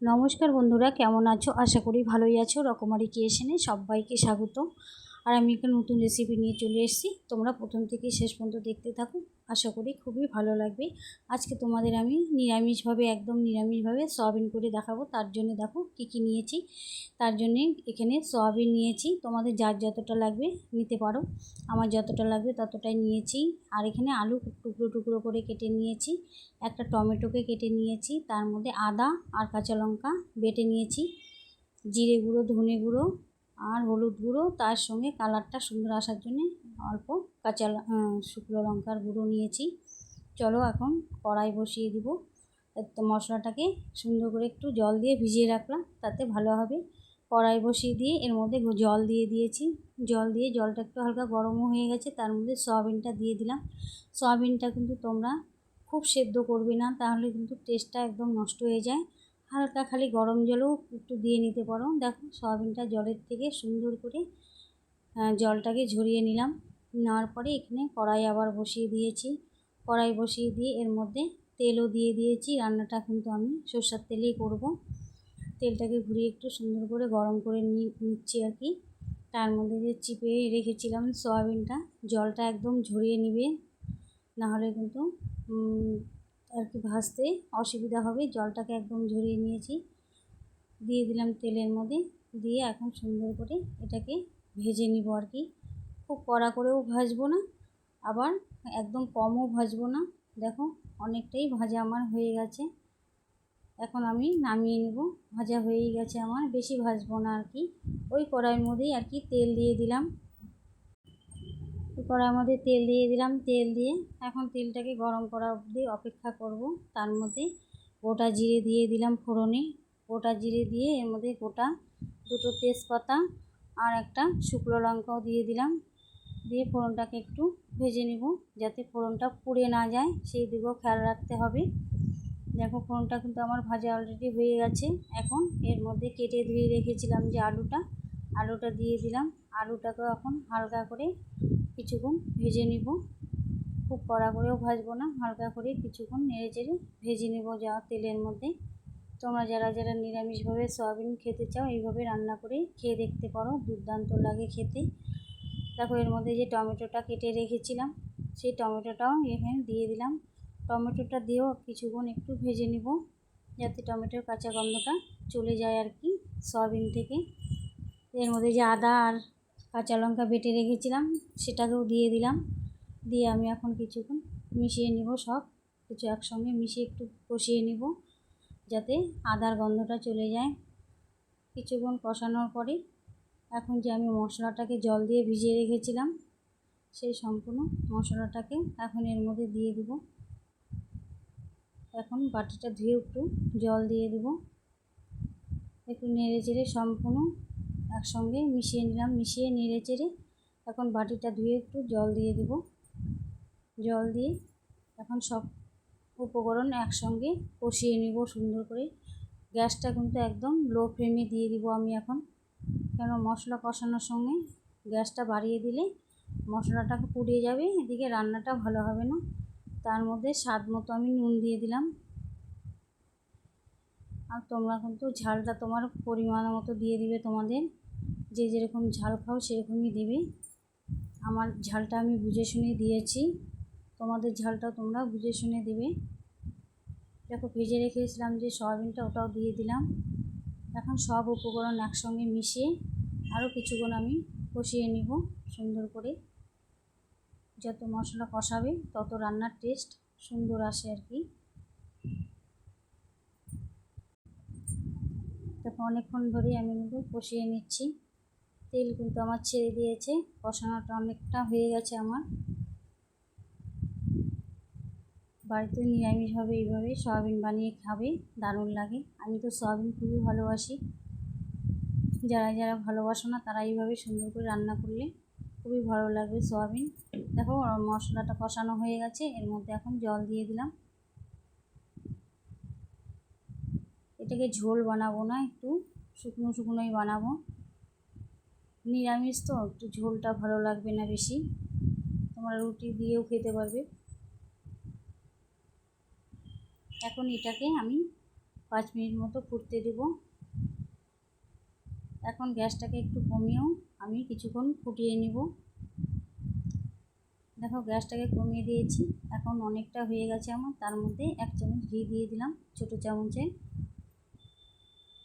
নমস্কার বন্ধুরা কেমন আছো? আশা করি ভালোই আছো। রকমারি ক্রিয়েশনে সবাইকে স্বাগত আর আমি একটা নতুন রেসিপি নিয়ে চলে এসেছি। তোমরা প্রথম থেকে শেষ পর্যন্ত দেখতে থাকো। আশা করি খুবই ভালো লাগবে। আজকে তোমাদের আমি নিরামিষভাবে, একদম নিরামিষভাবে সয়াবিন করে দেখাবো। তার জন্য দেখো কী কী নিয়েছি। তার জন্যে এখানে সয়াবিন নিয়েছি। তোমাদের যার যতটা লাগবে নিতে পারো। আমার যতটা লাগবে ততটাই নিয়েছি। আর এখানে আলু টুকরো টুকরো করে কেটে নিয়েছি। একটা টমেটোকে কেটে নিয়েছি। তার মধ্যে আদা আর কাঁচা লঙ্কা বেটে নিয়েছি। জিরে গুঁড়ো, ধনে গুঁড়ো আর হলুদ গুঁড়ো, তার সঙ্গে কালারটা সুন্দর আসার জন্যে অল্প কাঁচা শুকনো লঙ্কার গুঁড়ো নিয়েছি। চলো এখন কড়াই বসিয়ে দিব। মশলাটাকে সুন্দর করে একটু জল দিয়ে ভিজিয়ে রাখলাম, তাতে ভালো হবে। কড়াই বসিয়ে দিয়ে এর মধ্যে জল দিয়ে দিয়েছি। জল দিয়ে জলটা একটু হালকা গরমও হয়ে গেছে, তার মধ্যে সয়াবিনটা দিয়ে দিলাম। সয়াবিনটা কিন্তু তোমরা খুব সেদ্ধ করবে না, তাহলে কিন্তু টেস্টটা একদম নষ্ট হয়ে যায়। হালকা খালি গরম জলেও একটু দিয়ে নিতে পারো। দেখো সয়াবিনটা জলের থেকে সুন্দর করে জলটাকে ঝরিয়ে নিলাম। নেওয়ার পরে এখানে কড়াই আবার বসিয়ে দিয়েছি। কড়াই বসিয়ে দিয়ে এর মধ্যে তেলও দিয়ে দিয়েছি। রান্নাটা কিন্তু আমি সর্ষার তেলেই করব। তেলটাকে ঘুরিয়ে একটু সুন্দর করে গরম করে নিচ্ছি আর কি। তার মধ্যে যে চিপে রেখেছিলাম সয়াবিনটা, জলটা একদম ঝরিয়ে নিবে। নাহলে কিন্তু আর কি ভাজতে অসুবিধা হবে, জলটাকে একদম ঝরিয়ে নিয়েছি। দিয়ে দিলাম তেলের মধ্যে, দিয়ে এখন সুন্দর করে এটাকে ভেজে নিব আর কি। খুব কড়া করেও ভাজবো না, আবার একদম কমও ভাজবো না। দেখো অনেকটাই ভাজা আমার হয়ে গেছে। এখন আমি নামিয়ে নেব, ভাজা হয়েই গেছে আমার, বেশি ভাজবো না আর কি। ওই কড়াইয়ের মধ্যেই আর কি তেল দিয়ে দিলাম। কড়ার মধ্যে তেল দিয়ে দিলাম, তেল দিয়ে এখন তেলটাকে গরম করা অবধি অপেক্ষা করব। তার মধ্যে গোটা জিরে দিয়ে দিলাম ফোড়নে। গোটা জিরে দিয়ে এর মধ্যে গোটা দুটো তেজপাতা আর একটা শুকনো লঙ্কাও দিয়ে দিলাম। দিয়ে ফোড়নটাকে একটু ভেজে নেব যাতে ফোড়নটা পুড়ে না যায়, সেই দিকেও খেয়াল রাখতে হবে। দেখো ফোড়নটা কিন্তু আমার ভাজা অলরেডি হয়ে গেছে। এখন এর মধ্যে কেটে ধুয়ে রেখেছিলাম যে আলুটা আলুটা দিয়ে দিলাম। আলুটাকেও এখন হালকা করে কিছুক্ষণ ভেজে নিব। খুব কড়া করেও ভাজবো না, হালকা করে কিছুক্ষণ নেড়ে চেড়ে ভেজে নেব যা তেলের মধ্যে। তোমরা যারা যারা নিরামিষভাবে সয়াবিন খেতে চাও, এইভাবে রান্না করে খেয়ে দেখতে পারো, দুর্দান্ত লাগে খেতে। দেখো, এর মধ্যে যে টমেটোটা কেটে রেখেছিলাম, সেই টমেটোটাও এখানে দিয়ে দিলাম। টমেটোটা দিয়েও কিছুক্ষণ একটু ভেজে নিব, যাতে টমেটোর কাঁচা গন্ধটা চলে যায় আর কি সয়াবিন থেকে। এর মধ্যে যে আদা আর কাঁচা লঙ্কা বেটে রেখেছিলাম, সেটাকেও দিয়ে দিলাম। দিয়ে আমি এখন কিছুক্ষণ মিশিয়ে নিব সব। কিছু একসঙ্গে মিশিয়ে একটু কষিয়ে নিব, যাতে আদার গন্ধটা চলে যায়। কিছুক্ষণ কষানোর পরে এখন যে আমি মশলাটাকে জল দিয়ে ভিজিয়ে রেখেছিলাম, সেই সম্পূর্ণ মশলাটাকে এখন এর মধ্যে দিয়ে দিব। এখন বাটিটা ধুয়ে একটু জল দিয়ে দিব। একটু নেড়ে চেড়ে সম্পূর্ণ একসঙ্গে মিশিয়ে নিলাম, মিশিয়ে নেড়ে চেড়ে এখন বাটিটা ধুয়ে একটু জল দিয়ে দিব। জল দিয়ে এখন সব উপকরণ একসঙ্গে কষিয়ে নিব সুন্দর করে। গ্যাসটা কিন্তু একদম লো ফ্লেমে দিয়ে দিব আমি এখন। কেন মশলা কষানোর সঙ্গে গ্যাসটা বাড়িয়ে দিলে মশলাটা পুড়িয়ে যাবে, এদিকে রান্নাটা ভালো হবে না। তার মধ্যে স্বাদ মতো আমি নুন দিয়ে দিলাম। আর তোমরা কিন্তু ঝালটা তোমার পরিমাণ মতো দিয়ে দিবে তোমাদের। যে যেরকম ঝাল খাও সেরকমই দেবে। আমার ঝালটা আমি বুঝে শুনে দিয়েছি। তোমাদের ঝালটা তোমরা বুঝে শুনে দেবে। দেখো ভেজে রেখেছিলাম যে সয়াবিনটা ওটাও দিয়ে দিলাম। এখন সব উপকরণ একসঙ্গে মিশিয়ে আরও কিছুক্ষণ আমি কষিয়ে নিব সুন্দর করে। যত মশলা কষাবে তত রান্নার টেস্ট সুন্দর আসে আর কি। দেখো অনেকক্ষণ ধরেই আমি কিন্তু কষিয়ে নিচ্ছি। তেল কিন্তু আমার ছেড়ে দিয়েছে, কষানোটা অনেকটা হয়ে গেছে আমার। বাড়িতে নিরামিষভাবে এইভাবে সয়াবিন বানিয়ে খাবে, দারুণ লাগে। আমি তো সয়াবিন খুবই ভালোবাসি। যারা যারা ভালোবাসো না, তারা এইভাবে সুন্দর করে রান্না করলে খুবই ভালো লাগবে সয়াবিন। দেখো মশলাটা কষানো হয়ে গেছে, এর মধ্যে এখন জল দিয়ে দিলাম। এটাকে ঝোল বানাবো না, একটু শুকনো শুকনোই বানাবো। নিরামিষ তো, একটু ঝোলটা ভালো লাগবে না বেশি। তোমরা রুটি দিয়েও খেতে পারবে। এখন এটাকে আমি পাঁচ মিনিট মতো ফুটতে দেব। এখন গ্যাসটাকে একটু কমিয়েও আমি কিছুক্ষণ ফুটিয়ে নিব। দেখো গ্যাসটাকে কমিয়ে দিয়েছি। এখন অনেকটা হয়ে গেছে আমার। তার মধ্যে এক চামচ ঘি দিয়ে দিলাম ছোটো চামচে।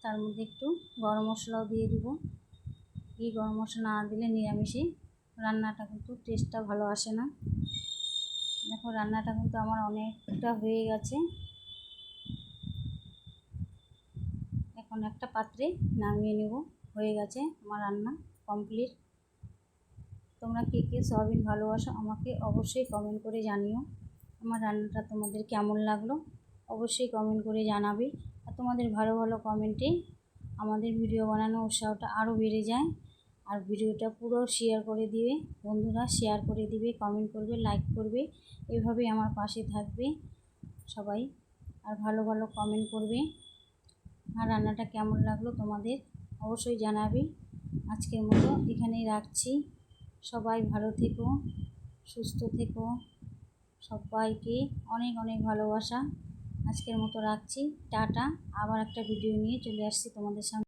তার মধ্যে একটু গরম মশলাও দিয়ে দিব। ঘি গরম মশলা না দিলে নিরামিষে রান্নাটা কিন্তু টেস্টটা ভালো আসে না। দেখো, রান্নাটা কিন্তু আমার অনেকটা হয়ে গেছে। এখন একটা পাত্রে নামিয়ে নেব। হয়ে গেছে আমার রান্না কমপ্লিট তোমরা কে কে সয়াবিন ভালোবাসো আমাকে অবশ্যই কমেন্ট করে জানিও। আমার রান্নাটা তোমাদের কেমন লাগল অবশ্যই কমেন্ট করে জানাবে। আর তোমাদের ভালো ভালো কমেন্টে আমাদের ভিডিও বানানোর উৎসাহটা আরও বেড়ে যায়। আর ভিডিওটা পুরো শেয়ার করে দিবে। বন্ধুরা শেয়ার করে দিবে কমেন্ট করবে লাইক করবে, এভাবেই আমার পাশে থাকবে সবাই। আর ভালো ভালো কমেন্ট করবে। আর রান্নাটা কেমন লাগল তোমাদের অবশ্যই জানাবে। আজকের মতো এখানেই রাখছি। সবাই ভালো থেকো, সুস্থ থেকো। সবাইকে অনেক অনেক ভালোবাসা। আজকের মতো রাখছি। টাটা। আবার একটা ভিডিও নিয়ে চলে আসছি তোমাদের সামনে।